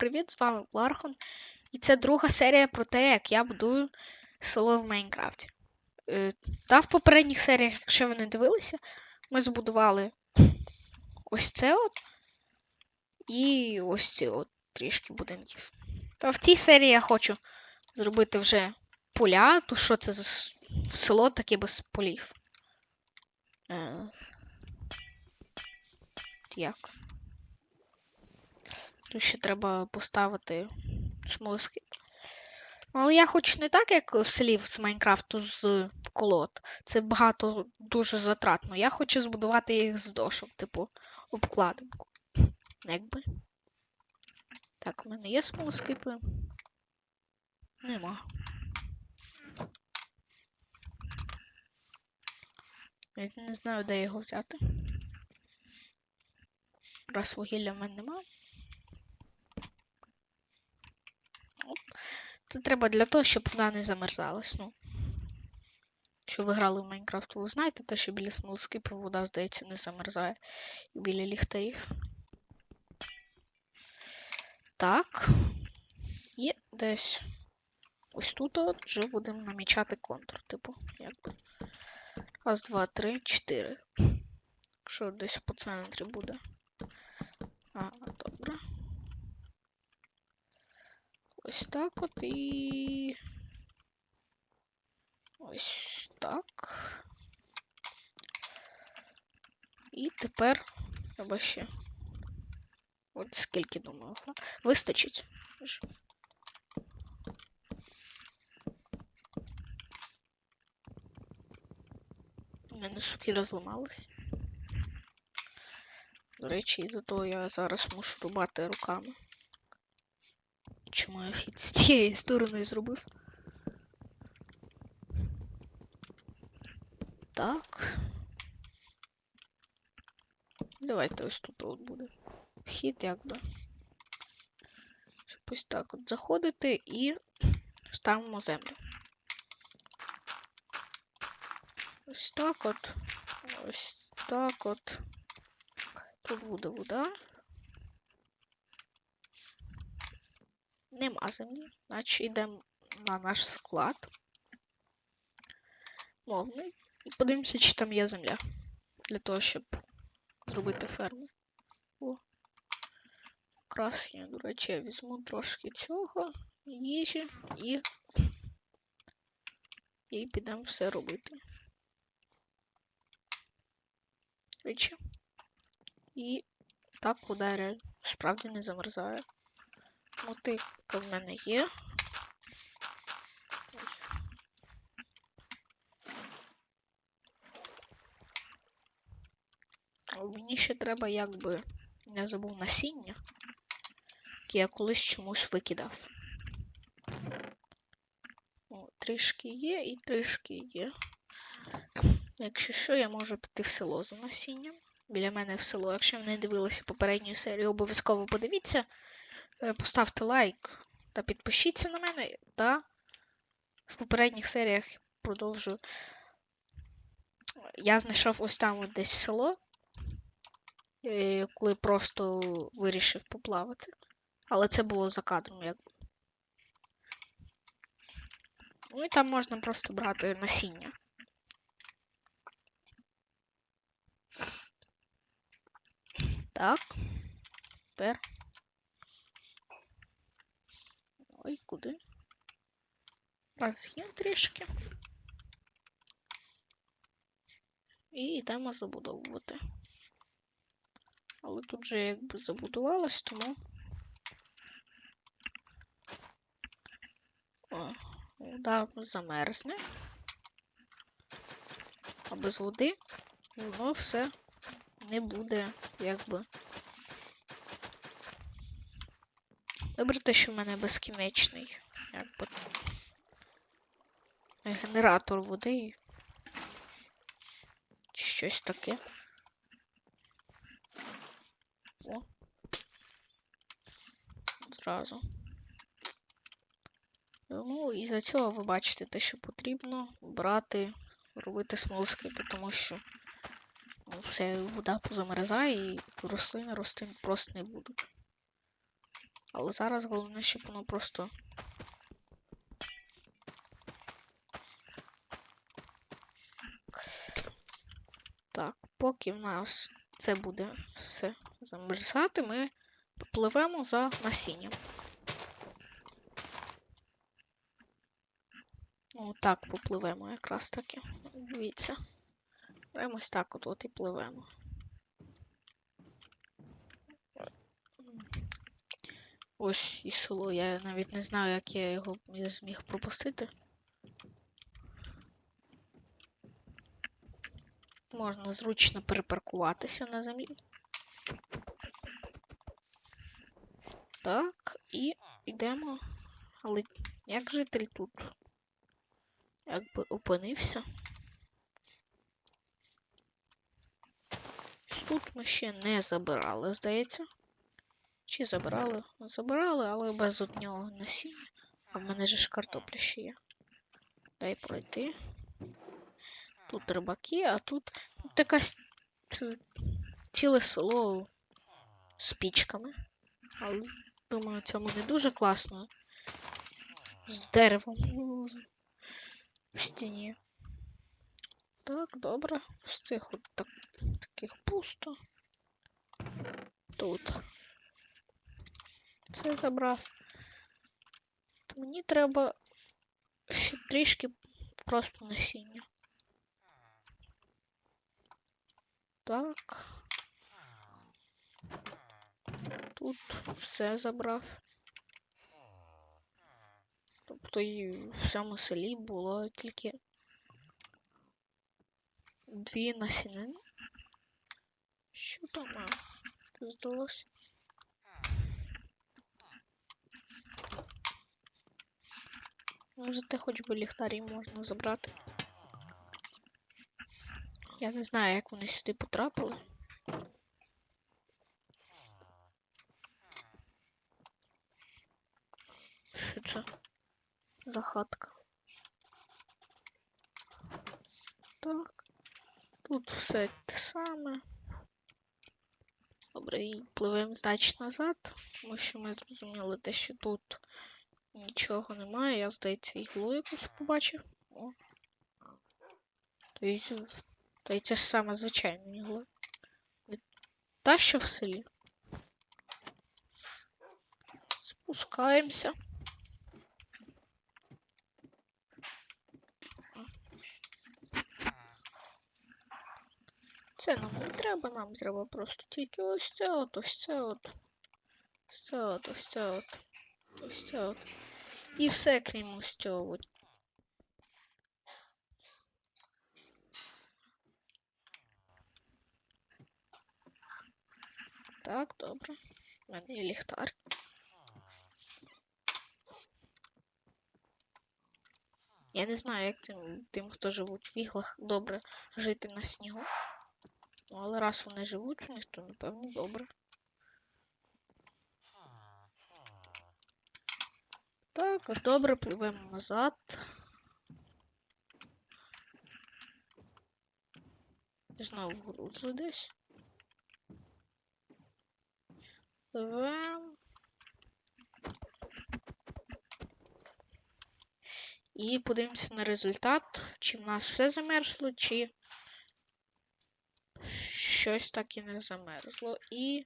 привіт! З вами Лархон. І це друга серія про те, як я будую село в Майнкрафті. Е, Та в попередніх серіях, якщо ви не дивилися, ми збудували ось це от і ось ці от трішки будинків. Та в цій серії я хочу зробити вже поля, то що це за село таке без полів. Е, Як? Тут ще треба поставити смолоскип. Ну, але я хочу не так, як в селі з Майнкрафту з колод. Це багато дуже затратно. Я хочу збудувати їх з дошок, типу, обкладинку. Якби. Так, в мене є смолоскипи? Нема. Я не знаю, де його взяти. Раз вугілля в мене нема. Це треба для того, щоб вона не замерзалась. Ну. Якщо ви грали в Майнкрафт, ви знаєте, те, що біля смолоскипу вода, здається, не замерзає. І біля ліхтарів. Так. І десь ось тут от вже будемо намічати контур, типу, якби. Раз, два, три, чотири. Якщо десь по центрі буде. А, добре. Ось так от і. Ось так. І тепер треба ще. От скільки думаю. Вистачить. У мене шкіра зламалась. До речі, із-за того я зараз мушу рубати руками. Чому я хід з тієї сторони зробив? Так. Давайте ось тут от буде. Вхід якби. Щоб ось так от заходити і ставимо землю. Ось так от. Ось так от. Тут буде вода. Нема землі. Значить йдемо на наш склад. Мовний. І подивимося, чи там є земля. Для того, щоб зробити ферму. О. Якраз я, до речі, я візьму трошки цього, їжі і. І підемо все робити. Речі. І так вода справді не замерзає. Мотика в мене є. Мені ще треба якби не забув насіння, яке я колись чомусь викидав. О, трішки є і трішки є. Якщо що, я можу піти в село за насінням. Біля мене в село. Якщо ви не дивилися попередню серію, обов'язково подивіться. Е, Поставте лайк та підпишіться на мене. Та в попередніх серіях продовжую. Я знайшов ось там десь село, е, коли просто вирішив поплавати. Але це було за кадром, якби. Ну і там можна просто брати насіння. Так. Тепер. Ой, куди? А Роз'їм трішки. І йдемо забудовувати. Але тут же якби забудувалось, тому. О, вода замерзне. А без води воно все не буде якби. Добре те, що в мене безкінечний. Якби. Генератор води. Чи щось таке. О. Зразу. Ну, і за цього ви бачите те, що потрібно брати, робити смолоскипи, тому що ну, все, вода позамерзає і рослини рости просто не будуть. Але зараз головне, щоб воно просто. Так, поки в нас це буде все замерзати, ми попливемо за насінням. Ну, так попливемо якраз таки. Дивіться. Прямо ось так от, от і пливемо. Ось і село. Я навіть не знаю, як я його зміг пропустити. Можна зручно перепаркуватися на землі. Так, і йдемо. Але як житель тут? Якби опинився. Тут ми ще не забирали, здається. Чи забирали? Забирали, але без одного насіння. А в мене же ж картопля ще є. Дай пройти. Тут рибаки, а тут, тут якась ціле село з пічками. Але думаю, цьому не дуже класно. З деревом в стіні. Так, добре. З цих от так, таких пусто. Тут. Все забрав. Мені треба ще трішки просто насіння. Так. Тут все забрав. Тобто і в всьому селі було тільки дві насінини. Що там здалося? Може, те хоч би ліхтарі можна забрати. Я не знаю, як вони сюди потрапили. Що це за хатка? Так. Тут все те саме. Добре, і пливемо значить назад, тому що ми зрозуміли те, що тут нічого немає. Я, здається, іглу якусь побачив. О. Та й це ж саме звичайна. Від- Та, що в селі. Спускаємося. Це нам не треба, нам треба просто тільки ось це от, ось це от. Ось це от, ось це от. Ось це от. І все, крім ось цього. Так, добре. У мене є ліхтар. Я не знаю, як тим, тим, хто живуть в іглах, добре жити на снігу. Ну, але раз вони живуть у них, то напевно добре. Так, добре, пливемо назад. Знову грузли десь. Пливемо. І подивимося на результат, чи в нас все замерзло, чи щось так і не замерзло. І.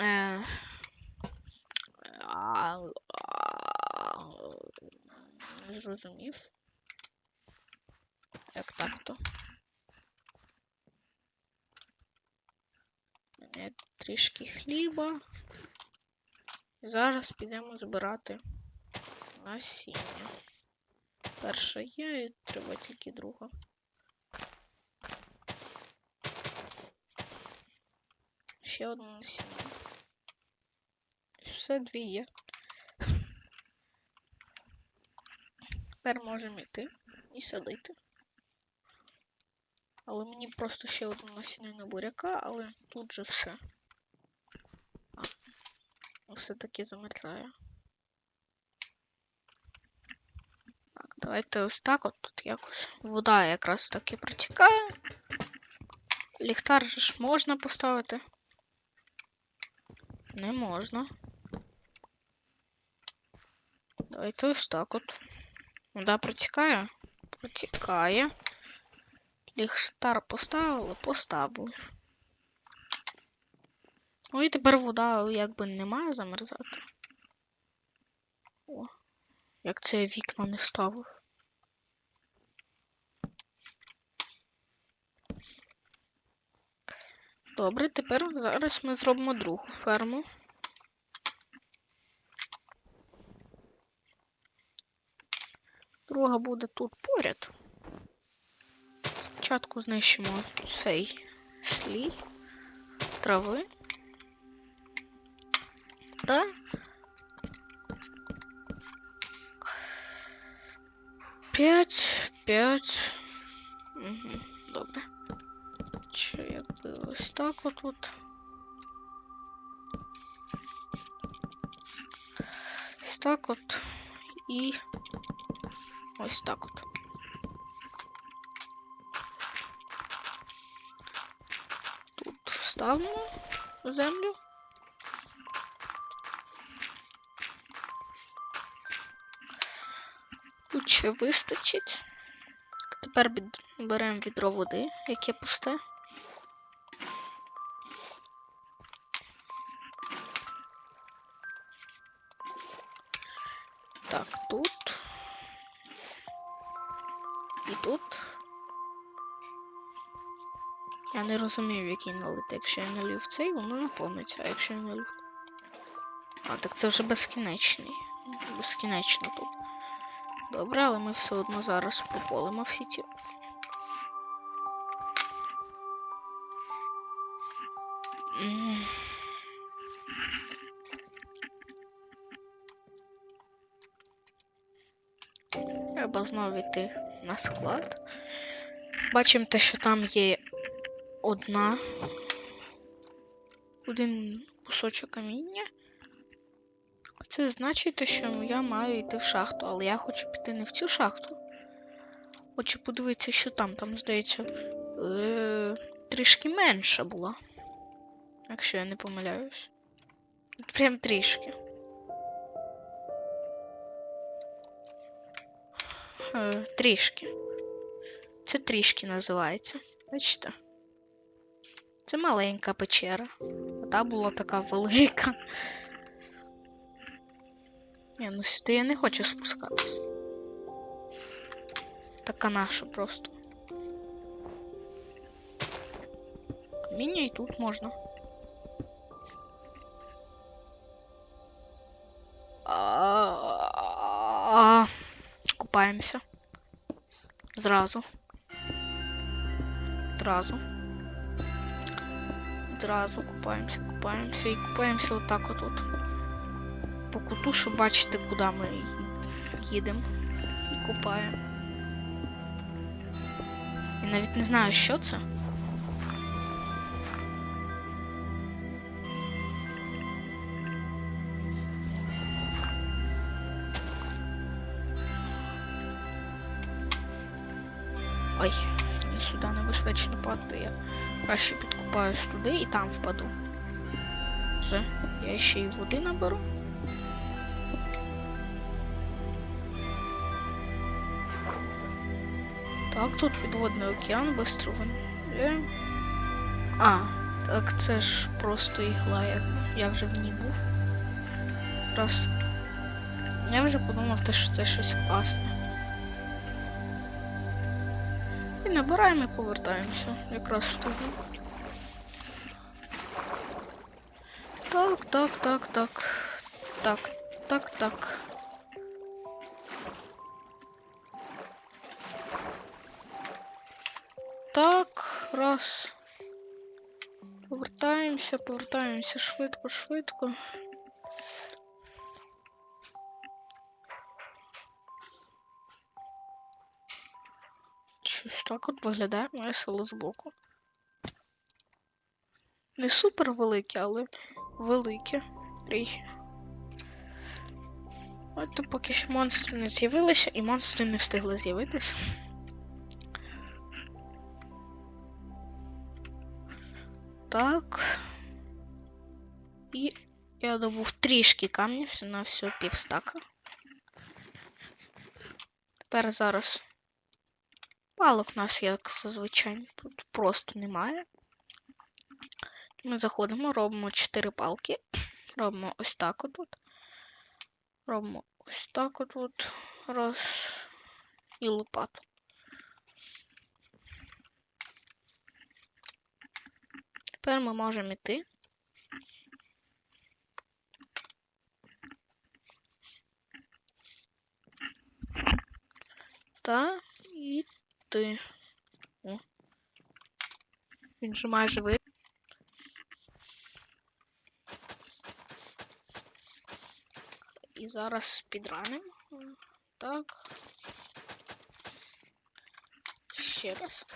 Е, а, зрозумів. Як так-то? Мене трішки хліба. Зараз підемо збирати насіння. Перша є, і треба тільки друга. Ще одне насіння. Все дві є. Тепер можемо йти і садити. Але мені просто ще одну насінину буряка, але тут же все. А, ну, все-таки замерзає. Так, давайте ось так от тут якось. Вода якраз таки протікає. Ліхтар же ж можна поставити? Не можна. Давайте ось так от. Вода протікає? Протікає. Ліхтар поставили, поставили. Ну і тепер вода якби не має замерзати. О, як це я вікна не вставив. Добре, тепер зараз ми зробимо другу ферму. Друга буде тут поряд. Спочатку знищимо цей слій трави. Та п'ять, п'ять. Угу, добре. Так от от. Ось так от. І ось так от. Тут ставимо землю. Тут ще вистачить. Тепер беремо відро води, яке пусте. Так, тут. І тут. Я не розумію, який налити. Якщо я налив в цей, воно наповниться, а якщо я налив. А, так це вже безкінечний. Безкінечно тут. Добре, але ми все одно зараз прополимо всі ті. Знову йти на склад. Бачимо те, що там є одна. Один кусочок каміння. Це значить, що я маю йти в шахту, але я хочу піти не в цю шахту. Хочу подивитися, що там. Там, здається, е- трішки менша була. Якщо я не помиляюсь. Прям трішки. Трішки. Це трішки називається. Бачите? Це маленька печера. А та була така велика. Ні, ну сюди я не хочу спускатись. Така наша просто. Каміння і тут можна. Купаємося. Зразу. Зразу. Зразу купаємося, купаємося і купаємося отак от По куту, щоб бачити, куди ми їдемо. І купаємо. Я навіть не знаю, що це. Ой, ні, сюди небезпечно падати. Я краще підкупаюсь туди і там впаду. Все, я ще й води наберу. Так, тут підводний океан, бистро вон. А, так це ж просто ігла, я, я вже в ній був. Раз. Я вже подумав, що це щось класне. І набираємо і повертаємося. Якраз встигну. Так, так, так, так. Так, так, так. Так, раз. Повертаємося, повертаємося швидко, швидко. Щось так от виглядає моє село збоку. Не супер велике, але велике. Трохи. От поки що монстри не з'явилися, і монстри не встигли з'явитися. Так. І я добув трішки камня, все на все півстака. Тепер зараз палок у нас, як зазвичай, тут просто немає. Ми заходимо, робимо 4 палки. Робимо ось так отут. Робимо ось так отут. Раз. І лопату. Тепер ми можемо йти. Та йти. О. Він же майже ви. І зараз підранимо. Так. Ще раз.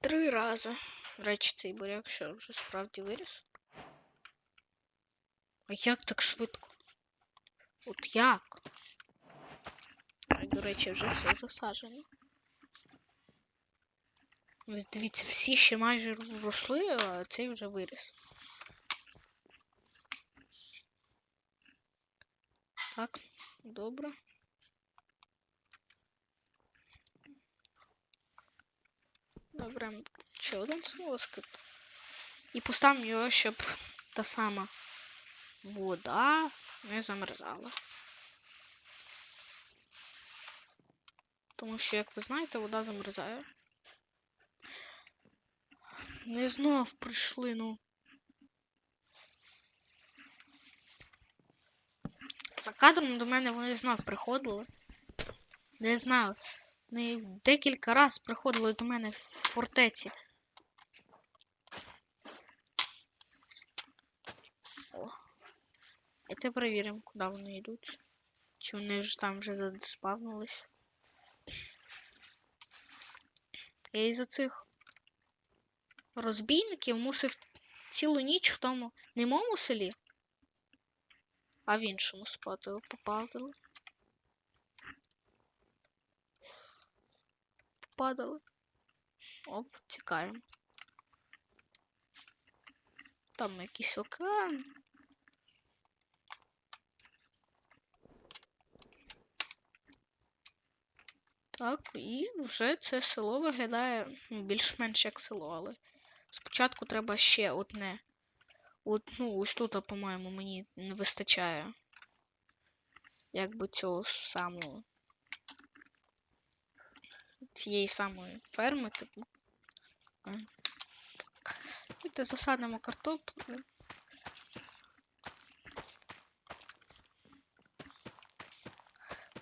Три рази. Речі, цей буряк що вже справді виріс. А як так швидко? От як? До речі, вже все засаджено. Дивіться, всі ще майже росли, а цей вже виріс. Так, добре. Добре, ще один смолоскип. І поставимо його, щоб та сама вода не замерзала. Тому що, як ви знаєте, вода замерзає. Не знов прийшли, ну. За кадром до мене вони знов приходили. Не знаю. Вони декілька разів приходили до мене в фортеці. О. Давайте перевіримо, куди вони йдуть. Чи вони вже там вже заспавнились. Я із-за цих розбійників мусив цілу ніч в тому немому селі, а в іншому спати попадали. Попадали. Оп, тікаємо. Там якийсь океан. Так, і вже це село виглядає ну, більш-менш як село, але спочатку треба ще одне. От, ну, ось тут, по-моєму, мені не вистачає. Якби цього самого. Цієї самої ферми, типу. Так. Засадимо картоплю.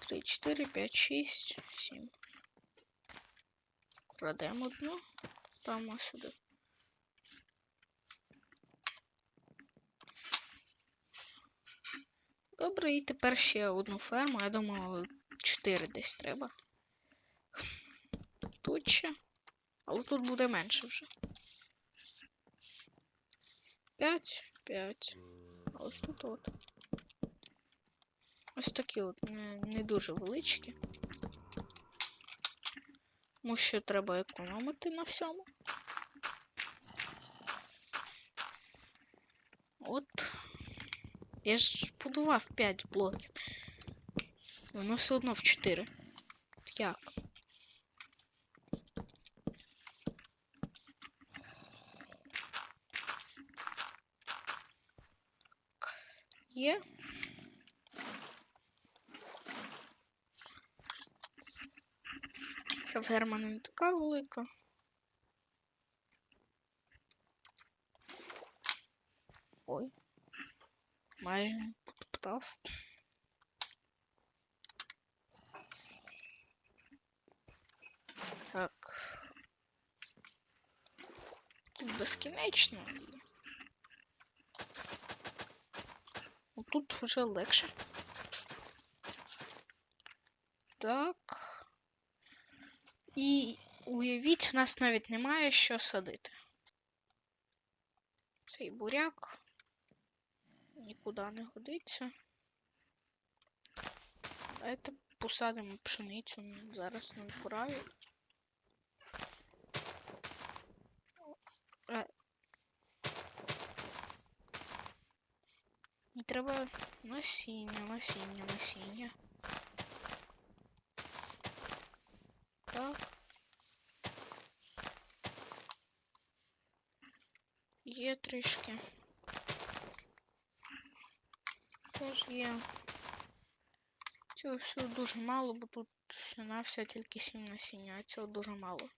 Три, чотири, п'ять, шість, сім. Крадемо одну, ставимо сюди. Добре, і тепер ще одну ферму. Я думаю, 4 десь треба. Тут ще. Але тут буде менше вже. 5, 5. А ось тут от. Ось такі от не, не дуже величкі. Тому що треба економити на всьому. От. Я ж будував 5 блоків. Воно все одно в 4. Як? Є. ферма не така велика. Ой. Майже потоптав. Так. Тут безкінечно. Тут вже легше. Так. Тут у нас навіть немає що садити. Цей буряк нікуди не годиться. Давайте посадимо пшеницю зараз не збираю. Е. І треба насіння, насіння, насіння. Є трішки. Теж є. Цього всього дуже мало, бо тут все на все тільки сім насіння, а цього дуже мало.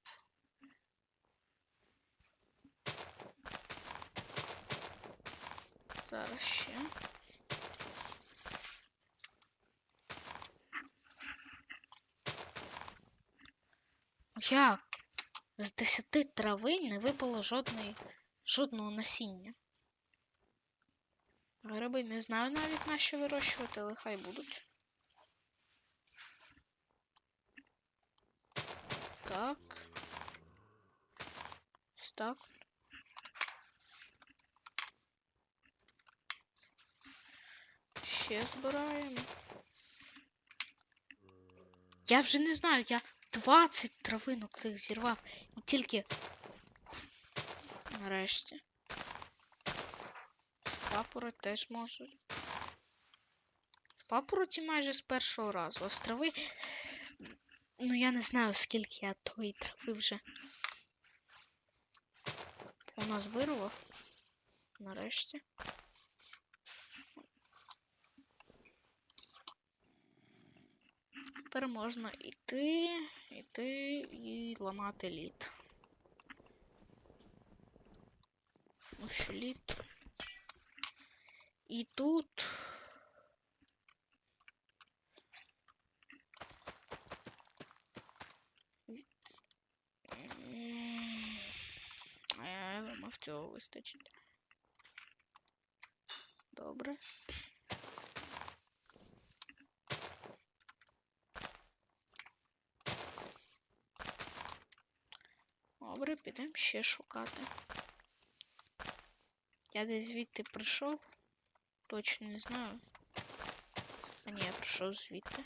Зараз ще. Як? З десяти трави не випало жодної, жодного насіння. Гриби не знаю навіть на що вирощувати, але хай будуть. Так. Так. Ще збираємо. Я вже не знаю, я 20 травинок тих зірвав. І тільки. Нарешті. Папороть теж може. Папороті майже з першого разу. Трави. Ну я не знаю, скільки я тої трави вже. У нас вирвав. Нарешті. Тепер можна йти, йти і ламати лід. Ну що лід. І тут. М, А я думав, цього вистачить. Добре. Добре, підемо ще шукати. Я десь звідти прийшов. Точно не знаю. А ні, я прийшов звідти.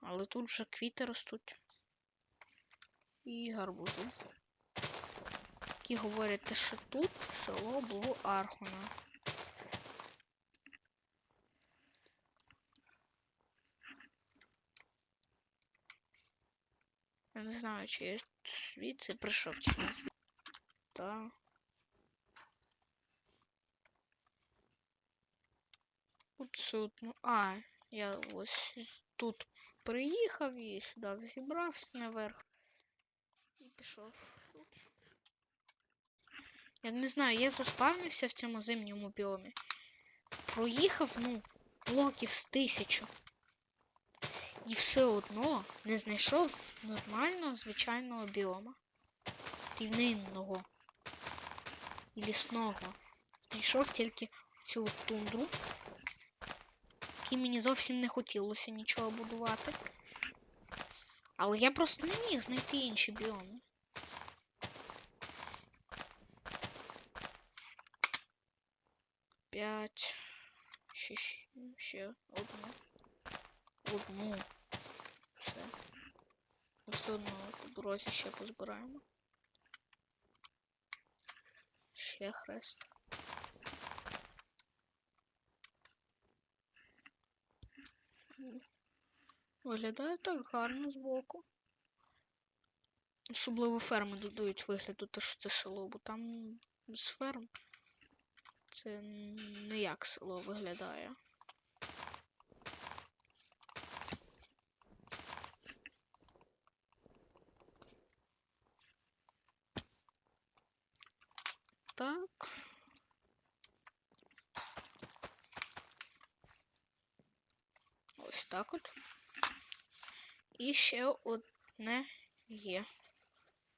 Але тут вже квіти ростуть. І гарбузи. Які говорять, що тут село було Архона. Я не знаю, чи я звідси прийшов, чи не звідси. Так. Тут судно. А, я ось тут приїхав і сюди взібрався наверх. І пішов. Я не знаю, я заспавнився в цьому зимньому біомі. Проїхав, ну, блоків з тисячу. І все одно не знайшов нормального звичайного біома. Рівнинного. І лісного. Знайшов тільки цю тундру. І мені зовсім не хотілося нічого будувати. Але я просто не міг знайти інші біоми. П'ять. Ще, ще одну. Одну. Все. Все одно по дорозі ще позбираємо. Ще хрест. Виглядає так гарно збоку. Особливо ферми додають вигляду, те, що це село, бо там з ферм це не як село виглядає. Так. Так от. І ще одне є.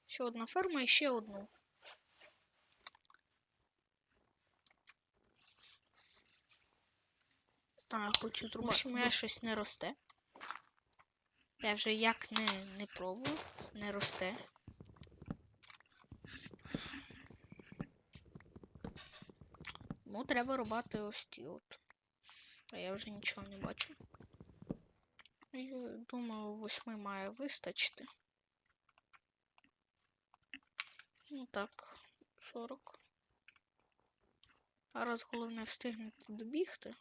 Ще одна ферма і ще одну. Знаю, хочу зробити, що моя щось не росте. Я вже як не, не пробував, не росте. Ну, треба рубати ось ті от. А я вже нічого не бачу. Думаю, восьми має вистачити. Ну так, 40. Зараз головне встигнути добігти.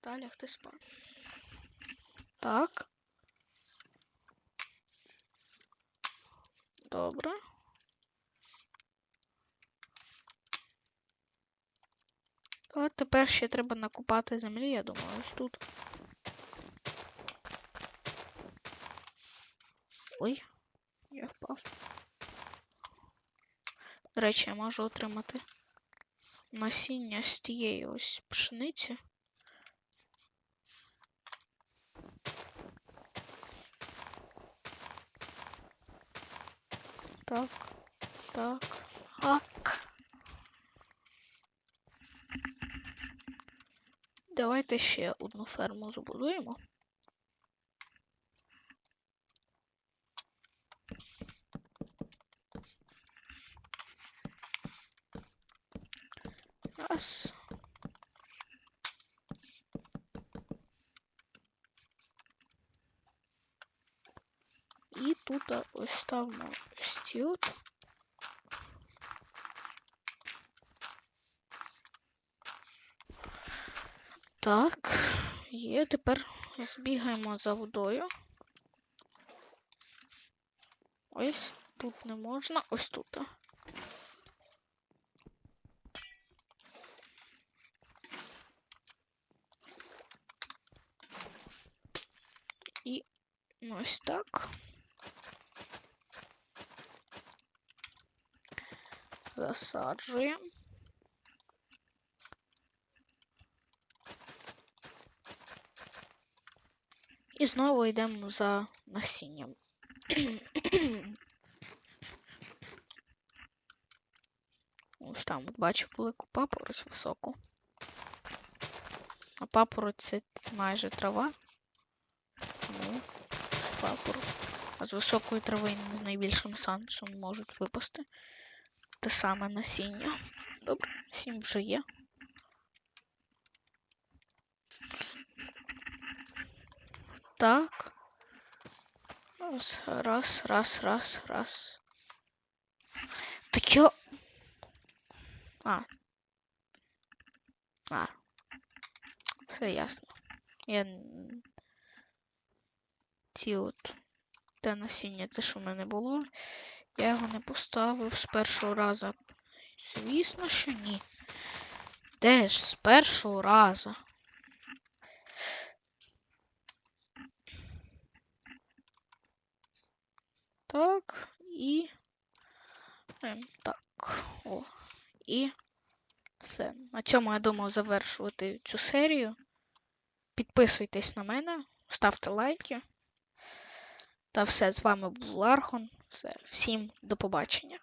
Та лягти спати. Так. Добре. А тепер ще треба накопати землі, я думаю, ось тут. Ой, я впав. До речі, я можу отримати насіння з тієї ось пшениці. Так, так. Давайте ще одну ферму збудуємо. Раз. І тут ось ставимо ось ці от. Так, є. Тепер збігаємо за водою. Ось тут не можна, ось тут. І ось так. Засаджуємо. І знову йдемо за насінням. Ось там от бачу велику папороть високу. А папороть це майже трава. Ну, папороть. А з високої трави з найбільшим шансом можуть випасти те саме насіння. Добре, сім вже є. Так. Раз, раз, раз, раз, раз. Так я... А. А. Все ясно. Я... Ці от... Те насіння, те, що в мене було. Я його не поставив з першого разу. Звісно, що ні. Де ж з першого разу? Так, і. ем, Так. О. І. Все. На цьому я думаю завершувати цю серію. Підписуйтесь на мене, ставте лайки. Та все, з вами був Лархон. Все, всім до побачення.